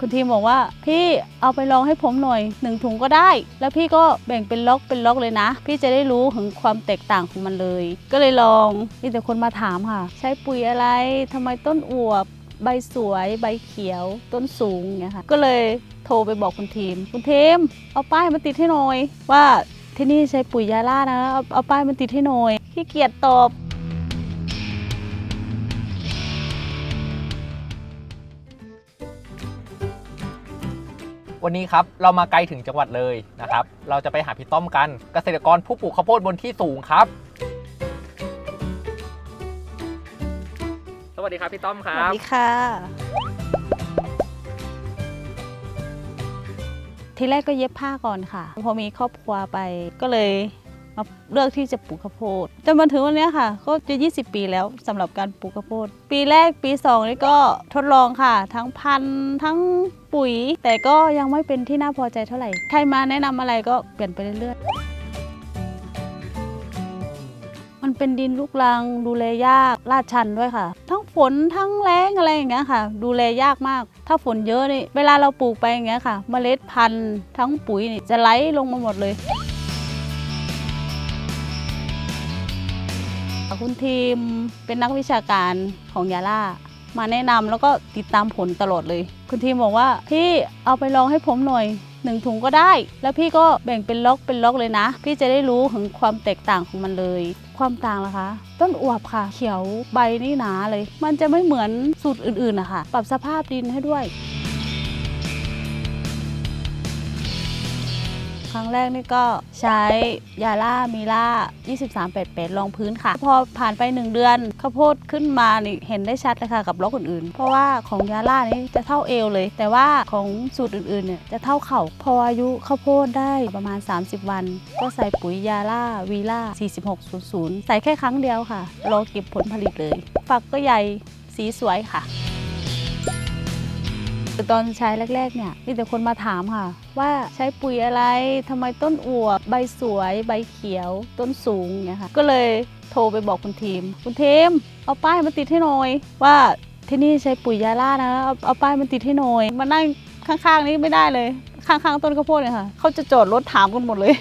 คุณทีมบอกว่าพี่เอาไปลองให้ผมหน่อยหนึ่งถุงก็ได้ แล้วพี่ก็แบ่งเป็นล็อกเป็นล็อกเลยนะ พี่จะได้รู้ถึงความแตกต่างของมันเลย ก็เลยลองมีแต่คนมาถามค่ะ ใช้ปุ๋ยอะไรทำไมต้นอวบ ใบสวยใบเขียว ต้นสูงอย่างเงี้ยค่ะ ก็เลยโทรไปบอกคุณทีม คุณทีมเอาป้ายมาติดให้หน่อยว่าที่นี่ใช้ปุ๋ยยาล่านะเอาเอาป้ายมาติดให้หน่อยขี้เกียจตอบ วันนี้ครับเรามาไกลถึงจังหวัดเลยนะครับ เราจะไปหาพี่ต้อมกันเกษตรกรผู้ปลูกข้าวโพดบนที่สูงครับ สวัสดีครับพี่ต้อมคสรัวับ สดีค่ะ ทีแรกก็เย็บผ้าก่อนค่ะ พอมีครอบครัวไปก็เลย มาเลือกที่จะปลูกข้าวโพดจนมาถึงวันนี้ค่ะ ก็จะ 20 ปีแล้วสำหรับการปลูกข้าวโพด ปีแรกปี 2 นี่ก็ทดลองค่ะ ทั้งพันธุ์ทั้งปุ๋ย แต่ก็ยังไม่เป็นที่น่าพอใจเท่าไหร่ ใครมาแนะนำอะไรก็เปลี่ยนไปเรื่อยๆ มันเป็นดินลูกรังดูแลยากลาดชันด้วยค่ะ ทั้งฝนทั้งแล้งอะไรอย่างเงี้ยค่ะ ดูแลยากมาก ถ้าฝนเยอะนี่เวลาเราปลูกไปอย่างเงี้ยค่ะ เมล็ดพันธุ์ทั้งปุ๋ยนี่จะไหลลงมาหมดเลย คุณทีมเป็นนักวิชาการของยาล่า มาแนะนำแล้วก็ติดตามผลตลอดเลย คุณทีมบอกว่าพี่เอาไปลองให้ผมหน่อยหนึ่งถุงก็ได้ แล้วพี่ก็แบ่งเป็นล็อกเป็นล็อกเลยนะ พี่จะได้รู้ถึงความแตกต่างของมันเลย ความต่างล่ะคะ ต้นอวบค่ะ เขียวใบนี่หนาเลย มันจะไม่เหมือนสูตรอื่นๆนะคะปรับสภาพดินให้ด้วย รั้งแรกนี่ก็ใช้ยาล่ามีล่า 2388รองพื้นค่ะ พอผ่านไป 1 เดือนข้าวโพดขึ้นมานี่เห็นได้ชัดเลยค่ะกับล็อกอื่นๆ เพราะว่าของยาล่านี่จะเท่าเอวเลย แต่ว่าของสูตรอื่นๆเนี่ยจะเท่าเข่าพออายุข้าวโพดได้ประมาณ 30 วัน ก็ใส่ปุ๋ยยาล่าวีล่า 4600 ใส่แค่ครั้งเดียวค่ะรอเก็บผลผลิตเลย ฝักก็ใหญ่สีสวยค่ะ ตอนใช้แรกๆเนี่ยมีแต่คนมาถามค่ะ ว่าใช้ปุ๋ยอะไรทำไมต้นอวบใบสวยใบเขียว ต้นสูงเนี่ยค่ะก็เลยโทรไปบอกคุณทีม คุณทีมเอาป้ายมาติดให้หน่อย ว่าที่นี่ใช้ปุ๋ยยาล่านะเอาเอาป้ายมาติดให้หน่อยมานั่งข้างๆนี้ไม่ได้เลย ข้างๆต้นข้าวโพดเนี่ยค่ะเขาจะจอดรถถามกันหมดเลย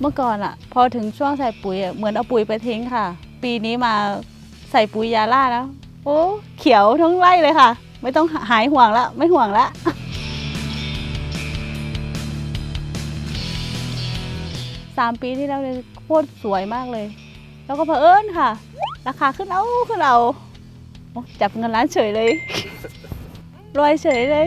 เมื่อก่อนอะพอถึงช่วงใส่ปุ๋ยเหมือนเอาปุ๋ยไปทิ้งค่ะ ปีนี้มาใส่ปุ๋ยยาล่าแล้วโอ้เขียวทั้งไร่เลยค่ะ ไม่ต้องหายห่วงละไม่ห่วงละสามปีที่แล้วเลยโคตรสวยมากเลย แล้วก็เผอิญค่ะ ราคาขึ้นเอาขึ้นเอาจับเงินล้านเฉยเลยรวยเฉยเลย